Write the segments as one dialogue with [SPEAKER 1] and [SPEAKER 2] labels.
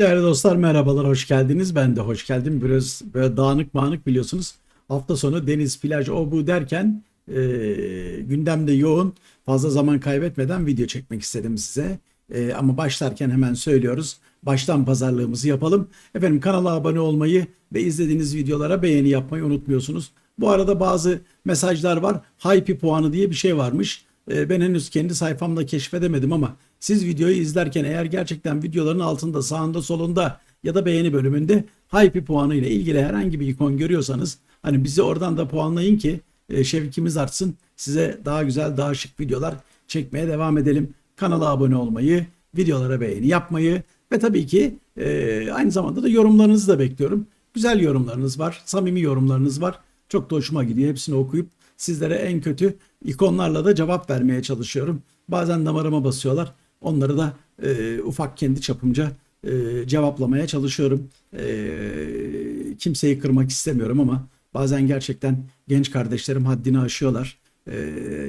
[SPEAKER 1] Değerli dostlar merhabalar, hoş geldiniz. Ben de hoş geldim. Biraz böyle dağınık mağınık biliyorsunuz. Hafta sonu deniz, plaj, o bu derken e, gündemde yoğun. Fazla zaman kaybetmeden video çekmek istedim size. E, ama başlarken hemen söylüyoruz. Baştan pazarlığımızı yapalım. Efendim kanala abone olmayı ve izlediğiniz videolara beğeni yapmayı unutmuyorsunuz. Bu arada bazı mesajlar var. Hype puanı diye bir şey varmış. E, ben henüz kendi sayfamda keşfedemedim ama siz videoyu izlerken eğer gerçekten videoların altında sağında solunda ya da beğeni bölümünde hype puanı ile ilgili herhangi bir ikon görüyorsanız hani bizi oradan da puanlayın ki e, şevkimiz artsın. Size daha güzel daha şık videolar çekmeye devam edelim. Kanala abone olmayı, videolara beğeni yapmayı ve tabii ki e, aynı zamanda da yorumlarınızı da bekliyorum. Güzel yorumlarınız var, samimi yorumlarınız var. Çok da hoşuma gidiyor. Hepsini okuyup sizlere en kötü ikonlarla da cevap vermeye çalışıyorum. Bazen damarıma basıyorlar. Onları da e, ufak kendi çapımca e, cevaplamaya çalışıyorum. E, kimseyi kırmak istemiyorum ama bazen gerçekten genç kardeşlerim haddini aşıyorlar. E,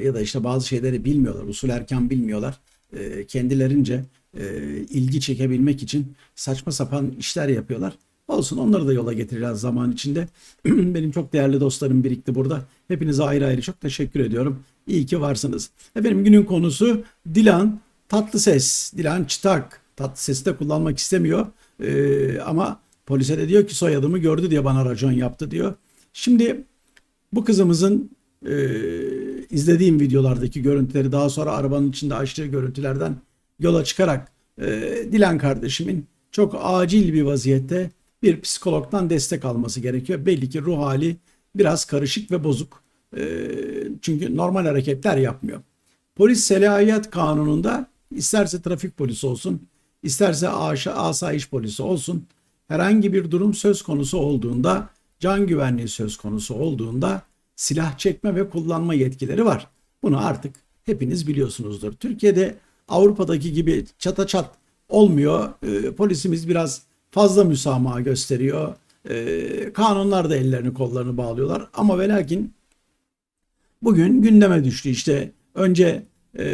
[SPEAKER 1] ya da işte bazı şeyleri bilmiyorlar. Usul erken bilmiyorlar. E, kendilerince e, ilgi çekebilmek için saçma sapan işler yapıyorlar. Olsun onları da yola getireceğiz zaman içinde. Benim çok değerli dostlarım birikti burada. Hepinize ayrı ayrı çok teşekkür ediyorum. İyi ki varsınız. Efendim günün konusu Dilan Tatlıses. Dilan Çıtak. Tatlıses'i de kullanmak istemiyor. Ee, ama polise de diyor ki soyadımı gördü diye bana racon yaptı diyor. Şimdi bu kızımızın e, izlediğim videolardaki görüntüleri daha sonra arabanın içinde açtığı görüntülerden yola çıkarak e, Dilan kardeşimin çok acil bir vaziyette bir psikologdan destek alması gerekiyor. Belli ki ruh hali biraz karışık ve bozuk. E, çünkü normal hareketler yapmıyor. Polis Selahiyet Kanunu'nda isterse trafik polisi olsun, isterse asayiş polisi olsun herhangi bir durum söz konusu olduğunda, can güvenliği söz konusu olduğunda silah çekme ve kullanma yetkileri var. Bunu artık hepiniz biliyorsunuzdur. Türkiye'de Avrupa'daki gibi çata çat olmuyor. E, polisimiz biraz fazla müsamaha gösteriyor. E, kanunlar da ellerini kollarını bağlıyorlar. Ama ve bugün gündeme düştü. İşte önce e,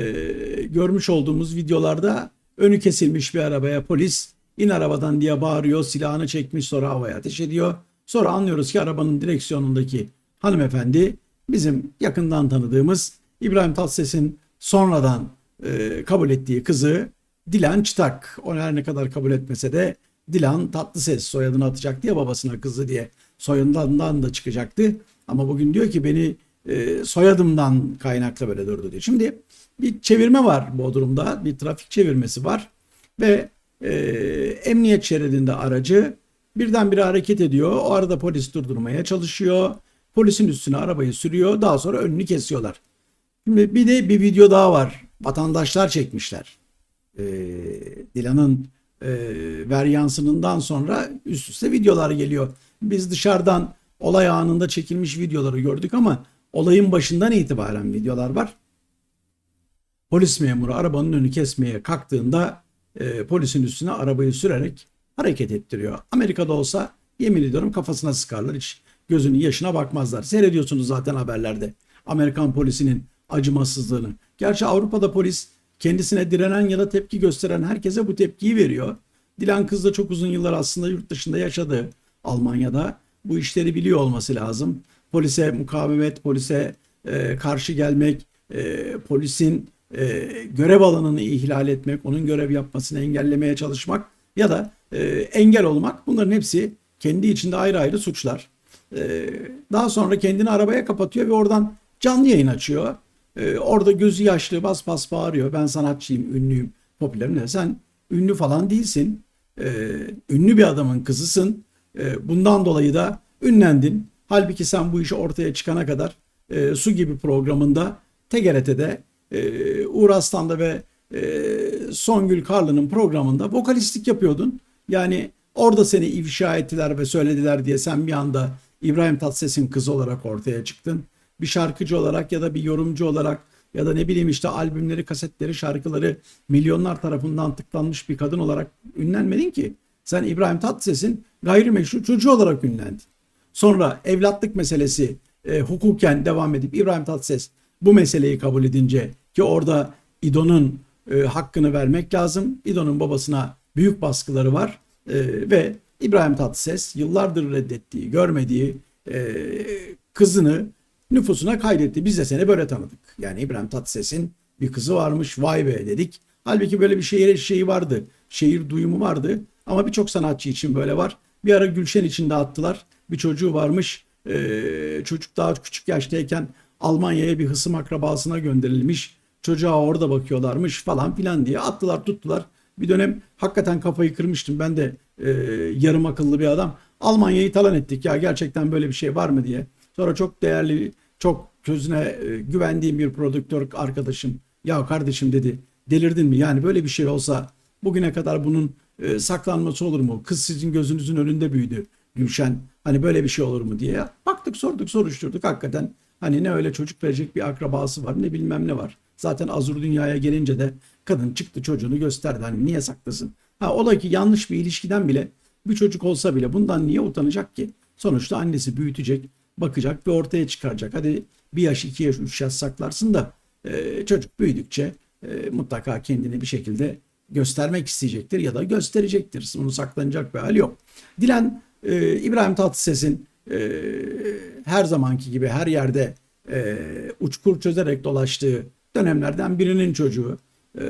[SPEAKER 1] görmüş olduğumuz videolarda önü kesilmiş bir arabaya polis in arabadan diye bağırıyor. Silahını çekmiş sonra havaya ateş ediyor. Sonra anlıyoruz ki arabanın direksiyonundaki hanımefendi bizim yakından tanıdığımız İbrahim Tatlıses'in sonradan e, kabul ettiği kızı Dilan Çıtak. O her ne kadar kabul etmese de Dilan Tatlıses soyadını atacak diye babasına kızı diye soyadından da çıkacaktı. Ama bugün diyor ki beni e, soyadımdan kaynaklı böyle durdu diyor. Şimdi bir çevirme var Bodrum'da. Bir trafik çevirmesi var. Ve e, emniyet şeridinde aracı birdenbire hareket ediyor. O arada polis durdurmaya çalışıyor. Polisin üstüne arabayı sürüyor. Daha sonra önünü kesiyorlar. Şimdi bir de bir video daha var. Vatandaşlar çekmişler. E, Dilan'ın e, veryansınından sonra üst üste videolar geliyor. Biz dışarıdan olay anında çekilmiş videoları gördük ama olayın başından itibaren videolar var. Polis memuru arabanın önünü kesmeye kalktığında e, polisin üstüne arabayı sürerek hareket ettiriyor. Amerika'da olsa yemin ediyorum kafasına sıkarlar hiç gözünün yaşına bakmazlar. Seyrediyorsunuz zaten haberlerde Amerikan polisinin acımasızlığını. Gerçi Avrupa'da polis kendisine direnen ya da tepki gösteren herkese bu tepkiyi veriyor. Dilan kız da çok uzun yıllar aslında yurt dışında yaşadı Almanya'da. Bu işleri biliyor olması lazım. Polise mukavemet, polise e, karşı gelmek, e, polisin e, görev alanını ihlal etmek, onun görev yapmasını engellemeye çalışmak ya da e, engel olmak bunların hepsi kendi içinde ayrı ayrı suçlar. E, daha sonra kendini arabaya kapatıyor ve oradan canlı yayın açıyor. E, orada gözü yaşlı bas bas bağırıyor. Ben sanatçıyım, ünlüyüm, popülerim. Ne? Sen ünlü falan değilsin. E, ünlü bir adamın kızısın. E, bundan dolayı da ünlendin. Halbuki sen bu işi ortaya çıkana kadar e, Su gibi programında TGRT'de e, Uğur Aslan'da ve Songül Karlı'nın programında vokalistlik yapıyordun. Yani orada seni ifşa ettiler ve söylediler diye sen bir anda İbrahim Tatlıses'in kızı olarak ortaya çıktın. Bir şarkıcı olarak ya da bir yorumcu olarak ya da ne bileyim işte albümleri, kasetleri, şarkıları milyonlar tarafından tıklanmış bir kadın olarak ünlenmedin ki. Sen İbrahim Tatlıses'in gayrimeşru çocuğu olarak ünlendin. Sonra evlatlık meselesi e, hukuken devam edip İbrahim Tatlıses bu meseleyi kabul edince ki orada İdo'nun e, hakkını vermek lazım. İdo'nun babasına büyük baskıları var. e, ve İbrahim Tatlıses yıllardır reddettiği, görmediği e, kızını nüfusuna kaydetti. Biz de seni böyle tanıdık. Yani İbrahim Tatlıses'in bir kızı varmış vay be dedik. Halbuki böyle bir şehir şeyi vardı. Şehir duyumu vardı. Ama birçok sanatçı için böyle var. Bir ara Gülşen için dağıttılar. Bir çocuğu varmış. Ee, çocuk daha küçük yaştayken Almanya'ya bir hısım akrabasına gönderilmiş. Çocuğa orada bakıyorlarmış falan filan diye attılar tuttular. Bir dönem hakikaten kafayı kırmıştım. Ben de e, yarım akıllı bir adam. Almanya'yı talan ettik ya gerçekten böyle bir şey var mı diye. Sonra çok değerli, çok gözüne e, güvendiğim bir prodüktör arkadaşım ya kardeşim dedi delirdin mi? Yani böyle bir şey olsa bugüne kadar bunun e, saklanması olur mu? Kız sizin gözünüzün önünde büyüdü Gülşen. Hani böyle bir şey olur mu diye. Baktık sorduk soruşturduk hakikaten. Hani ne öyle çocuk verecek bir akrabası var ne bilmem ne var. Zaten Azur dünyaya gelince de kadın çıktı çocuğunu gösterdi. Hani niye saklasın? Ha ola ki yanlış bir ilişkiden bile bir çocuk olsa bile bundan niye utanacak ki? Sonuçta annesi büyütecek, bakacak ve ortaya çıkaracak. Hadi bir yaş, iki yaş, üç yaş saklarsın da e, çocuk büyüdükçe e, mutlaka kendini bir şekilde göstermek isteyecektir ya da gösterecektir. Bunu saklanacak bir hal yok. Dilen e, İbrahim Tatlıses'in e, her zamanki gibi her yerde e, uçkur çözerek dolaştığı dönemlerden birinin çocuğu. E,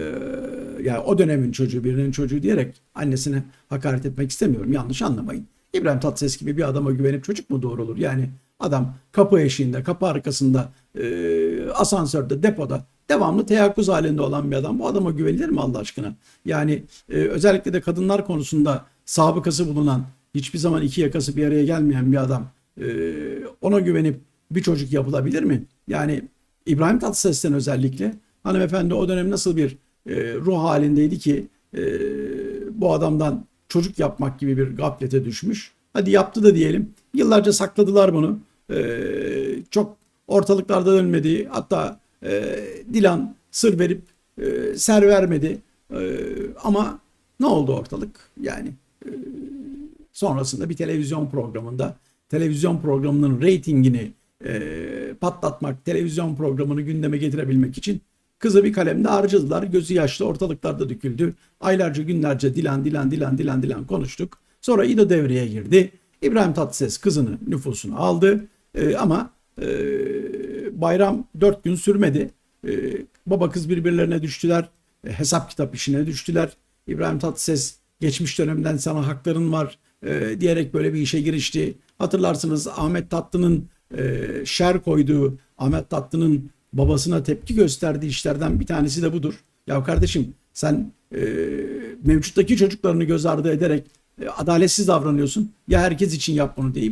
[SPEAKER 1] yani o dönemin çocuğu birinin çocuğu diyerek annesine hakaret etmek istemiyorum. Yanlış anlamayın. İbrahim Tatlıses gibi bir adama güvenip çocuk mu doğurulur? Yani adam kapı eşiğinde, kapı arkasında, e, asansörde, depoda devamlı teyakkuz halinde olan bir adam. Bu adama güvenilir mi Allah aşkına? Yani e, özellikle de kadınlar konusunda sabıkası bulunan, hiçbir zaman iki yakası bir araya gelmeyen bir adam e, ona güvenip bir çocuk yapılabilir mi? Yani İbrahim Tatlıses'ten özellikle hanımefendi o dönem nasıl bir e, ruh halindeydi ki e, bu adamdan çocuk yapmak gibi bir gaflete düşmüş. Hadi yaptı da diyelim. Yıllarca sakladılar bunu. E, çok ortalıklarda dönmedi. Hatta e, Dilan sır verip e, ser vermedi. E, ama ne oldu ortalık? Yani e, sonrasında bir televizyon programında televizyon programının reytingini e, patlatmak, televizyon programını gündeme getirebilmek için kızı bir kalemde harcadılar. Gözü yaşlı ortalıklarda döküldü. Aylarca günlerce dilan dilan dilan dilan dilan konuştuk. Sonra İdo devreye girdi. İbrahim Tatlıses kızını nüfusunu aldı. E, ama e, bayram dört gün sürmedi. E, baba kız birbirlerine düştüler. E, hesap kitap işine düştüler. İbrahim Tatlıses geçmiş dönemden sana hakların var e, diyerek böyle bir işe girişti. Hatırlarsınız Ahmet Tatlı'nın e, şer koyduğu, Ahmet Tatlı'nın babasına tepki gösterdiği işlerden bir tanesi de budur. Ya kardeşim sen e, mevcuttaki çocuklarını göz ardı ederek e, adaletsiz davranıyorsun. Ya herkes için yap bunu diye.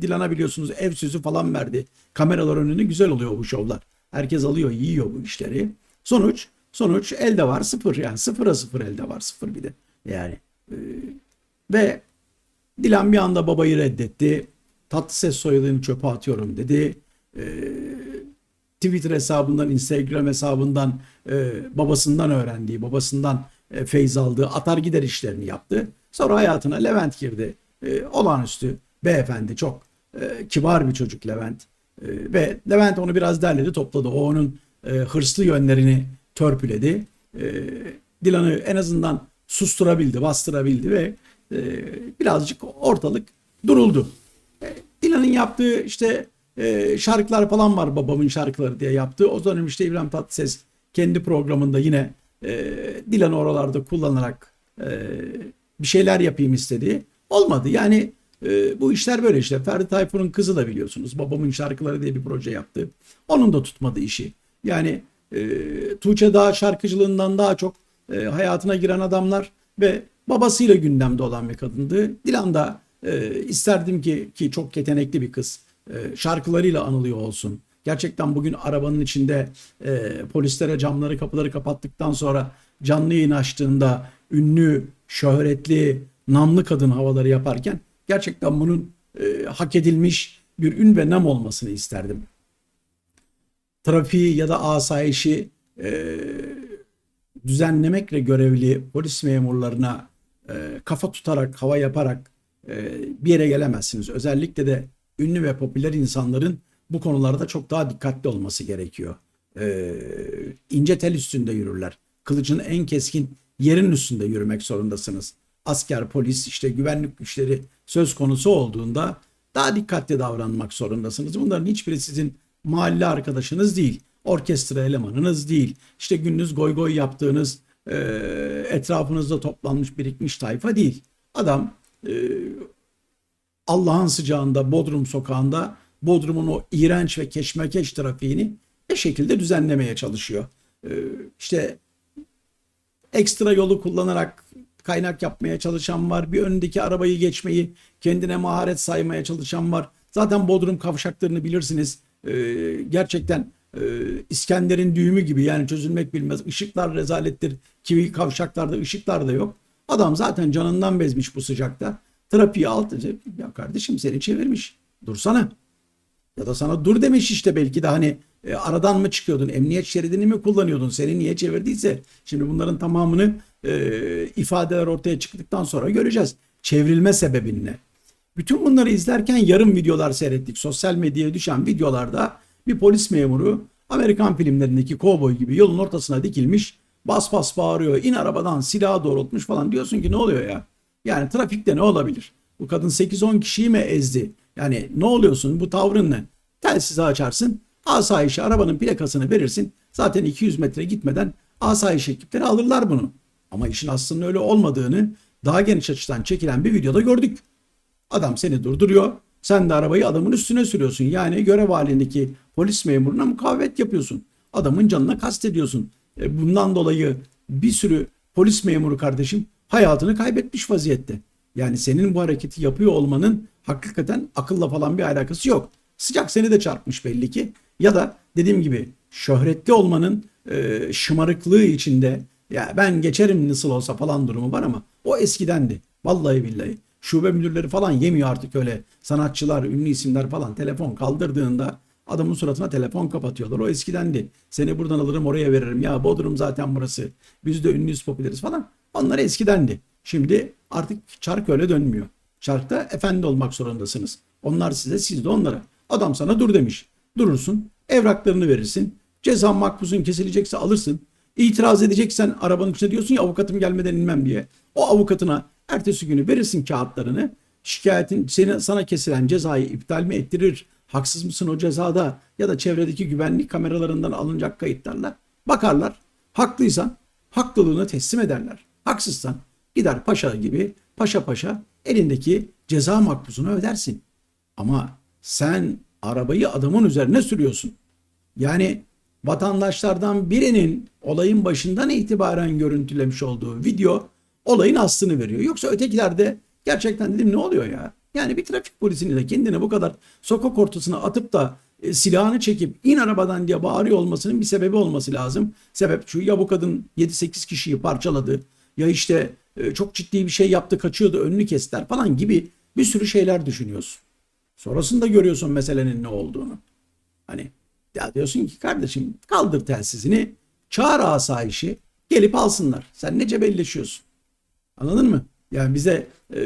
[SPEAKER 1] Dilan'a biliyorsunuz ev sözü falan verdi. Kameralar önünde güzel oluyor bu şovlar. Herkes alıyor, yiyor bu işleri. Sonuç, sonuç elde var sıfır yani sıfıra sıfır elde var sıfır bir de. Yani e, ve Dilan bir anda babayı reddetti. Tatlı ses soyadını çöpe atıyorum dedi. E, Twitter hesabından, Instagram hesabından, e, babasından öğrendiği, babasından e, feyz aldığı atar gider işlerini yaptı. Sonra hayatına Levent girdi. E, olağanüstü beyefendi çok e, kibar bir çocuk Levent. E, ve Levent onu biraz derledi topladı. O onun e, hırslı yönlerini törpüledi. E, Dilan'ı en azından susturabildi, bastırabildi ve e, birazcık ortalık duruldu. E, Dilan'ın yaptığı işte e, şarkılar falan var babamın şarkıları diye yaptığı. O dönem işte İbrahim Tatlıses kendi programında yine e, Dilan'ı oralarda kullanarak e, bir şeyler yapayım istedi. Olmadı. Yani bu işler böyle işte. Ferdi Tayfur'un kızı da biliyorsunuz. Babamın şarkıları diye bir proje yaptı. Onun da tutmadı işi. Yani Tuğçe Dağ şarkıcılığından daha çok hayatına giren adamlar ve babasıyla gündemde olan bir kadındı. Dilan da e, isterdim ki ki çok yetenekli bir kız. E, şarkılarıyla anılıyor olsun. Gerçekten bugün arabanın içinde e, polislere camları kapıları kapattıktan sonra canlı yayın açtığında ünlü, şöhretli, namlı kadın havaları yaparken gerçekten bunun e, hak edilmiş bir ün ve nam olmasını isterdim. Trafiği ya da asayişi e, düzenlemekle görevli polis memurlarına e, kafa tutarak, hava yaparak e, bir yere gelemezsiniz. Özellikle de ünlü ve popüler insanların bu konularda çok daha dikkatli olması gerekiyor. E, ince tel üstünde yürürler. Kılıcın en keskin yerin üstünde yürümek zorundasınız. asker, polis, işte güvenlik güçleri söz konusu olduğunda daha dikkatli davranmak zorundasınız. Bunların hiçbiri sizin mahalle arkadaşınız değil. Orkestra elemanınız değil. İşte gündüz goy goy yaptığınız e, etrafınızda toplanmış birikmiş tayfa değil. Adam e, Allah'ın sıcağında Bodrum sokağında Bodrum'un o iğrenç ve keşmekeş trafiğini bir şekilde düzenlemeye çalışıyor. Ee, işte ekstra yolu kullanarak kaynak yapmaya çalışan var. Bir önündeki arabayı geçmeyi kendine maharet saymaya çalışan var. Zaten Bodrum kavşaklarını bilirsiniz. Ee, gerçekten e, İskender'in düğümü gibi yani çözülmek bilmez. Işıklar rezalettir. Kimi kavşaklarda ışıklar da yok. Adam zaten canından bezmiş bu sıcakta. Trafiği alt ya kardeşim seni çevirmiş. Dursana. Ya da sana dur demiş işte belki de hani e, aradan mı çıkıyordun, emniyet şeridini mi kullanıyordun, seni niye çevirdiyse. Şimdi bunların tamamını e, ifadeler ortaya çıktıktan sonra göreceğiz. Çevrilme sebebin ne? Bütün bunları izlerken yarım videolar seyrettik. Sosyal medyaya düşen videolarda bir polis memuru Amerikan filmlerindeki kovboy gibi yolun ortasına dikilmiş bas bas bağırıyor. in arabadan silahı doğrultmuş falan diyorsun ki ne oluyor ya? Yani trafikte ne olabilir? Bu kadın 8-10 kişiyi mi ezdi? Yani ne oluyorsun bu tavrın ne? Telsizi açarsın. Asayişe arabanın plakasını verirsin. Zaten 200 metre gitmeden asayiş ekipleri alırlar bunu. Ama işin aslında öyle olmadığını daha geniş açıdan çekilen bir videoda gördük. Adam seni durduruyor. Sen de arabayı adamın üstüne sürüyorsun. Yani görev halindeki polis memuruna mukavemet yapıyorsun. Adamın canına kastediyorsun. E bundan dolayı bir sürü polis memuru kardeşim hayatını kaybetmiş vaziyette. Yani senin bu hareketi yapıyor olmanın hakikaten akılla falan bir alakası yok. Sıcak seni de çarpmış belli ki. Ya da dediğim gibi şöhretli olmanın e, şımarıklığı içinde ya ben geçerim nasıl olsa falan durumu var ama o eskidendi. Vallahi billahi. Şube müdürleri falan yemiyor artık öyle sanatçılar, ünlü isimler falan telefon kaldırdığında adamın suratına telefon kapatıyorlar. O eskidendi. Seni buradan alırım oraya veririm. Ya Bodrum zaten burası. Biz de ünlüyüz popüleriz falan. Onlar eskidendi. Şimdi artık çark öyle dönmüyor. Çarkta efendi olmak zorundasınız. Onlar size, siz de onlara. Adam sana dur demiş. Durursun, evraklarını verirsin. Ceza makbuzun kesilecekse alırsın. İtiraz edeceksen arabanın içinde diyorsun ya avukatım gelmeden inmem diye. O avukatına ertesi günü verirsin kağıtlarını. Şikayetin seni, sana kesilen cezayı iptal mi ettirir? Haksız mısın o cezada? Ya da çevredeki güvenlik kameralarından alınacak kayıtlarla bakarlar. Haklıysan haklılığını teslim ederler. Haksızsan gider paşa gibi paşa paşa elindeki ceza makbuzunu ödersin. Ama sen arabayı adamın üzerine sürüyorsun. Yani vatandaşlardan birinin olayın başından itibaren görüntülemiş olduğu video olayın aslını veriyor. Yoksa ötekilerde gerçekten dedim ne oluyor ya? Yani bir trafik polisini de kendine bu kadar sokak ortasına atıp da e, silahını çekip in arabadan diye bağırıyor olmasının bir sebebi olması lazım. Sebep şu ya bu kadın 7-8 kişiyi parçaladı ya işte e, çok ciddi bir şey yaptı kaçıyordu önünü kestiler falan gibi bir sürü şeyler düşünüyorsun. Sonrasında görüyorsun meselenin ne olduğunu. Hani ya diyorsun ki kardeşim kaldır telsizini çağır asayişi gelip alsınlar. Sen ne cebelleşiyorsun? Anladın mı? Yani bize e,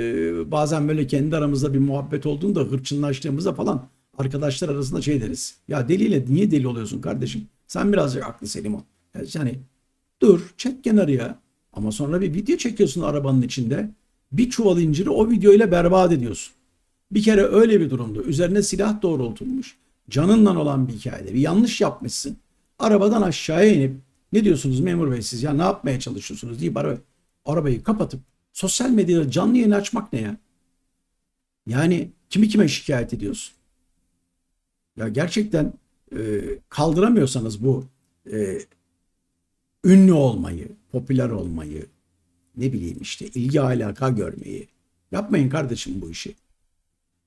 [SPEAKER 1] bazen böyle kendi aramızda bir muhabbet olduğunda hırçınlaştığımızda falan arkadaşlar arasında şey deriz. Ya deliyle niye deli oluyorsun kardeşim? Sen birazcık aklı selim ol. Yani dur çek kenarıya ama sonra bir video çekiyorsun arabanın içinde. Bir çuval inciri o videoyla berbat ediyorsun. Bir kere öyle bir durumda üzerine silah doğrultulmuş. Canınla olan bir hikayede bir yanlış yapmışsın. Arabadan aşağıya inip ne diyorsunuz memur bey siz ya ne yapmaya çalışıyorsunuz deyip araba, arabayı kapatıp sosyal medyada canlı yayın açmak ne ya? Yani kimi kime şikayet ediyorsun? Ya gerçekten e, kaldıramıyorsanız bu e, ünlü olmayı, popüler olmayı, ne bileyim işte ilgi alaka görmeyi yapmayın kardeşim bu işi.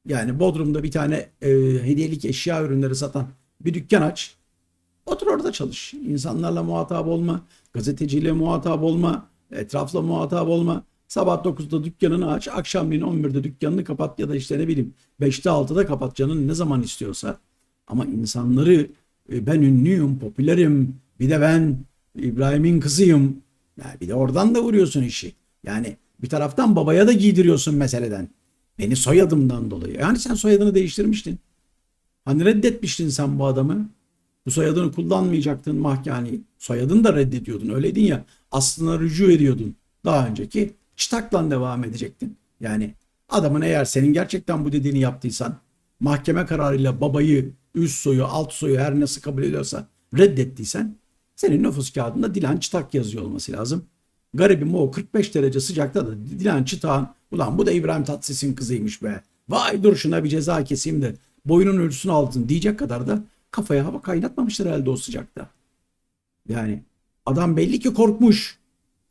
[SPEAKER 1] Yani Bodrum'da bir tane e, hediyelik eşya ürünleri satan bir dükkan aç. Otur orada çalış. İnsanlarla muhatap olma. Gazeteciyle muhatap olma. Etrafla muhatap olma. Sabah 9'da dükkanını aç. Akşamleyin 11'de dükkanını kapat ya da işte ne bileyim 5'te 6'da kapat canın ne zaman istiyorsa. Ama insanları e, ben ünlüyüm, popülerim. Bir de ben İbrahim'in kızıyım. Yani bir de oradan da vuruyorsun işi. Yani bir taraftan babaya da giydiriyorsun meseleden. Beni soyadımdan dolayı. Yani sen soyadını değiştirmiştin. Hani reddetmiştin sen bu adamı. Bu soyadını kullanmayacaktın mahkani. Soyadını da reddediyordun. Öyleydin ya. Aslına rücu ediyordun. Daha önceki çıtakla devam edecektin. Yani adamın eğer senin gerçekten bu dediğini yaptıysan mahkeme kararıyla babayı, üst soyu, alt soyu her nasıl kabul ediyorsa reddettiysen senin nüfus kağıdında Dilan Çıtak yazıyor olması lazım. Garibim o 45 derece sıcakta da Dilan Çıtak'ın ulan bu da İbrahim Tatlıses'in kızıymış be. Vay dur şuna bir ceza keseyim de boynun ölçüsünü aldın diyecek kadar da kafaya hava kaynatmamıştır herhalde o sıcakta. Yani adam belli ki korkmuş.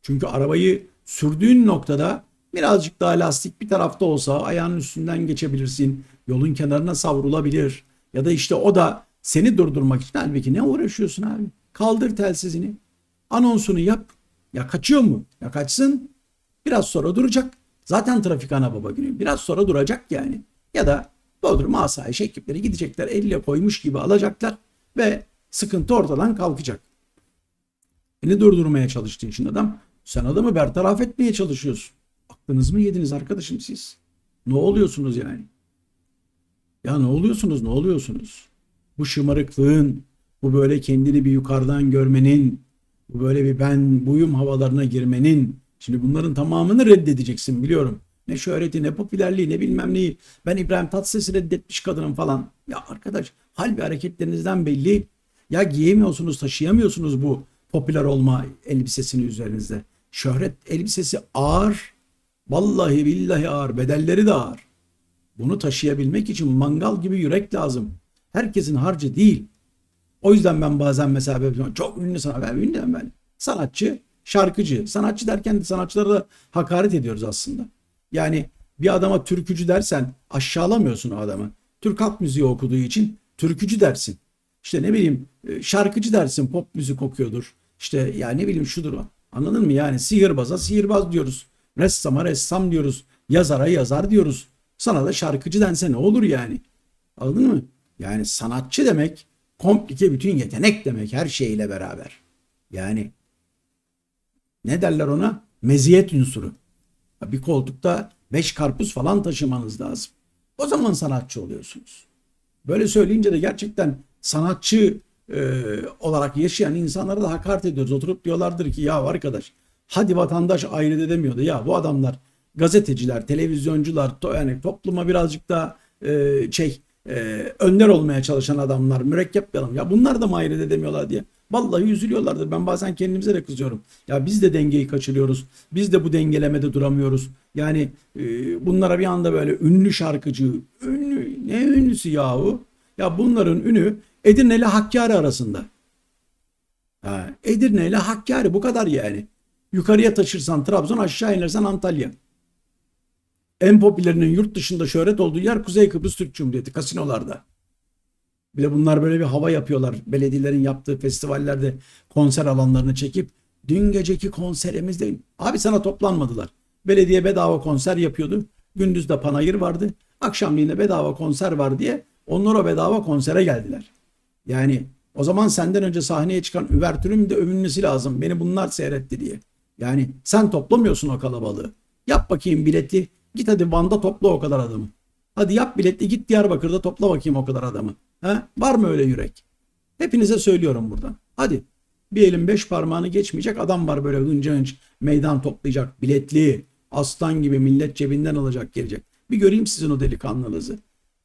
[SPEAKER 1] Çünkü arabayı sürdüğün noktada birazcık daha lastik bir tarafta olsa ayağının üstünden geçebilirsin. Yolun kenarına savrulabilir. Ya da işte o da seni durdurmak için halbuki ne uğraşıyorsun abi? Kaldır telsizini. Anonsunu yap. Ya kaçıyor mu? Ya kaçsın. Biraz sonra duracak. Zaten trafik ana baba günü. Biraz sonra duracak yani. Ya da Bodrum asayiş ekipleri gidecekler elle koymuş gibi alacaklar ve sıkıntı ortadan kalkacak. Beni durdurmaya çalıştığı için adam sen adamı bertaraf etmeye çalışıyorsun. Aklınız mı yediniz arkadaşım siz? Ne oluyorsunuz yani? Ya ne oluyorsunuz ne oluyorsunuz? Bu şımarıklığın, bu böyle kendini bir yukarıdan görmenin, bu böyle bir ben buyum havalarına girmenin, şimdi bunların tamamını reddedeceksin biliyorum. Ne şöhreti ne popülerliği ne bilmem neyi. Ben İbrahim Tatlıses'i reddetmiş kadınım falan. Ya arkadaş hal ve hareketlerinizden belli. Ya giyemiyorsunuz taşıyamıyorsunuz bu popüler olma elbisesini üzerinizde. Şöhret elbisesi ağır. Vallahi billahi ağır. Bedelleri de ağır. Bunu taşıyabilmek için mangal gibi yürek lazım. Herkesin harcı değil. O yüzden ben bazen mesela çok ünlü sana ben ünlüyüm ben. Sanatçı, şarkıcı. Sanatçı derken de sanatçılara da hakaret ediyoruz aslında. Yani bir adama türkücü dersen aşağılamıyorsun o adamı. Türk halk müziği okuduğu için türkücü dersin. İşte ne bileyim e, şarkıcı dersin pop müzik okuyordur. İşte ya ne bileyim şudur o. Anladın mı? Yani sihirbaza sihirbaz diyoruz. Ressama ressam diyoruz. Yazara yazar diyoruz. Sana da şarkıcı dense ne olur yani? Anladın mı? Yani sanatçı demek komplike bütün yetenek demek her şeyle beraber. Yani ne derler ona? Meziyet unsuru. Bir koltukta beş karpuz falan taşımanız lazım. O zaman sanatçı oluyorsunuz. Böyle söyleyince de gerçekten sanatçı e, olarak yaşayan insanlara da hakaret ediyoruz. Oturup diyorlardır ki ya arkadaş hadi vatandaş ayırt edemiyordu. Ya bu adamlar gazeteciler, televizyoncular to, yani topluma birazcık daha e, şey e, önder olmaya çalışan adamlar mürekkep yapalım. Ya bunlar da mı ayırt edemiyorlar diye. Vallahi üzülüyorlardır. Ben bazen kendimize de kızıyorum. Ya biz de dengeyi kaçırıyoruz. Biz de bu dengelemede duramıyoruz. Yani e, bunlara bir anda böyle ünlü şarkıcı, ünlü ne ünlüsü yahu? Ya bunların ünü Edirne ile Hakkari arasında. Ha, Edirne ile Hakkari bu kadar yani. Yukarıya taşırsan Trabzon aşağı inersen Antalya. En popülerinin yurt dışında şöhret olduğu yer Kuzey Kıbrıs Türk Cumhuriyeti kasinolarda. Bir de bunlar böyle bir hava yapıyorlar. Belediyelerin yaptığı festivallerde konser alanlarını çekip dün geceki konserimizde abi sana toplanmadılar. Belediye bedava konser yapıyordu. Gündüz de panayır vardı. Akşamleyin de bedava konser var diye onlar o bedava konsere geldiler. Yani o zaman senden önce sahneye çıkan üvertürün de övünmesi lazım. Beni bunlar seyretti diye. Yani sen toplamıyorsun o kalabalığı. Yap bakayım bileti. Git hadi Van'da topla o kadar adamı. Hadi yap biletli git Diyarbakır'da topla bakayım o kadar adamı. Ha? Var mı öyle yürek? Hepinize söylüyorum buradan. Hadi. Bir elin beş parmağını geçmeyecek adam var böyle hınca hınç meydan toplayacak. Biletli. Aslan gibi millet cebinden alacak gelecek. Bir göreyim sizin o delikanlınızı.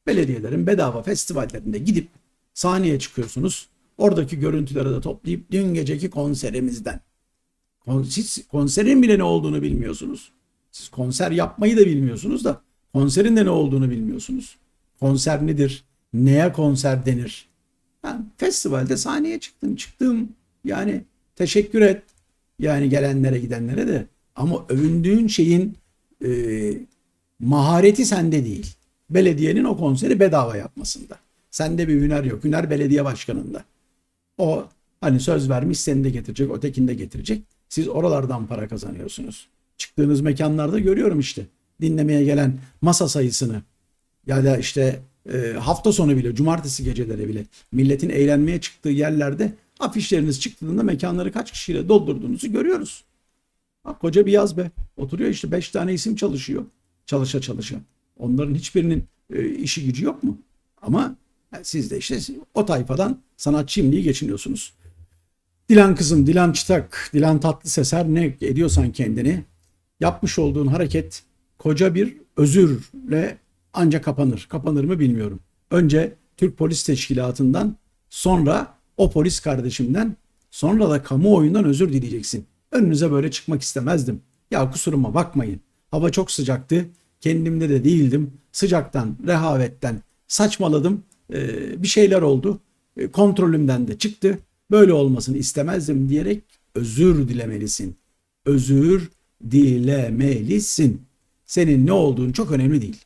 [SPEAKER 1] Belediyelerin bedava festivallerinde gidip sahneye çıkıyorsunuz. Oradaki görüntüleri de toplayıp dün geceki konserimizden. Siz konserin bile ne olduğunu bilmiyorsunuz. Siz konser yapmayı da bilmiyorsunuz da konserin de ne olduğunu bilmiyorsunuz. Konser nedir? Neye konser denir? Ben festivalde sahneye çıktım. Çıktım. Yani teşekkür et. Yani gelenlere gidenlere de. Ama övündüğün şeyin e, mahareti sende değil. Belediyenin o konseri bedava yapmasında. Sende bir hüner yok. Hüner belediye başkanında. O hani söz vermiş seni de getirecek, ötekini de getirecek. Siz oralardan para kazanıyorsunuz. Çıktığınız mekanlarda görüyorum işte. Dinlemeye gelen masa sayısını ya da işte e, hafta sonu bile, cumartesi geceleri bile milletin eğlenmeye çıktığı yerlerde afişleriniz çıktığında mekanları kaç kişiyle doldurduğunuzu görüyoruz. Bak koca bir yaz be. Oturuyor işte 5 tane isim çalışıyor. Çalışa çalışa. Onların hiçbirinin e, işi gücü yok mu? Ama siz de işte o tayfadan sanatçıyım diye geçiniyorsunuz. Dilan kızım, Dilan Çıtak, Dilan Tatlıseser ne ediyorsan kendini yapmış olduğun hareket koca bir özürle ancak kapanır. Kapanır mı bilmiyorum. Önce Türk Polis Teşkilatı'ndan sonra o polis kardeşimden sonra da kamuoyundan özür dileyeceksin. Önünüze böyle çıkmak istemezdim. Ya kusuruma bakmayın. Hava çok sıcaktı. Kendimde de değildim. Sıcaktan, rehavetten saçmaladım. Ee, bir şeyler oldu. Ee, kontrolümden de çıktı. Böyle olmasını istemezdim diyerek özür dilemelisin. Özür dilemelisin. Senin ne olduğun çok önemli değil.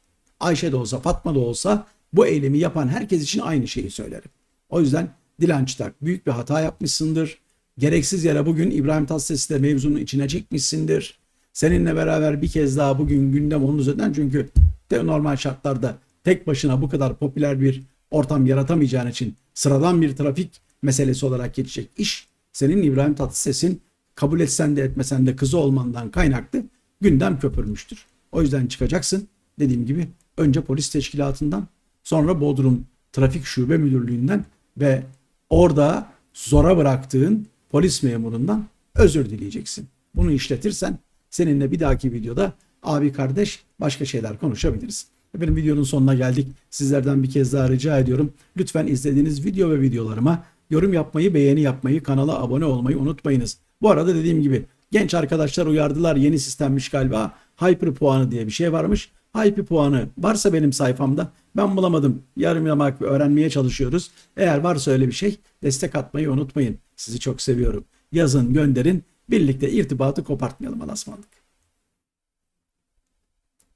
[SPEAKER 1] Ayşe de olsa Fatma da olsa bu eylemi yapan herkes için aynı şeyi söylerim. O yüzden Dilan Çıtak büyük bir hata yapmışsındır. Gereksiz yere bugün İbrahim Tatlıses'i de mevzunun içine çekmişsindir. Seninle beraber bir kez daha bugün gündem onun üzerinden çünkü de normal şartlarda tek başına bu kadar popüler bir ortam yaratamayacağın için sıradan bir trafik meselesi olarak geçecek iş senin İbrahim Tatlıses'in kabul etsen de etmesen de kızı olmandan kaynaklı gündem köpürmüştür. O yüzden çıkacaksın. Dediğim gibi önce polis teşkilatından sonra Bodrum Trafik Şube Müdürlüğü'nden ve orada zora bıraktığın polis memurundan özür dileyeceksin. Bunu işletirsen seninle bir dahaki videoda abi kardeş başka şeyler konuşabiliriz. Efendim videonun sonuna geldik. Sizlerden bir kez daha rica ediyorum. Lütfen izlediğiniz video ve videolarıma yorum yapmayı, beğeni yapmayı, kanala abone olmayı unutmayınız. Bu arada dediğim gibi genç arkadaşlar uyardılar yeni sistemmiş galiba. Hyper puanı diye bir şey varmış. Hyper puanı varsa benim sayfamda ben bulamadım. Yarım yamak öğrenmeye çalışıyoruz. Eğer varsa öyle bir şey destek atmayı unutmayın. Sizi çok seviyorum. Yazın gönderin. Birlikte irtibatı kopartmayalım. Alasmandık.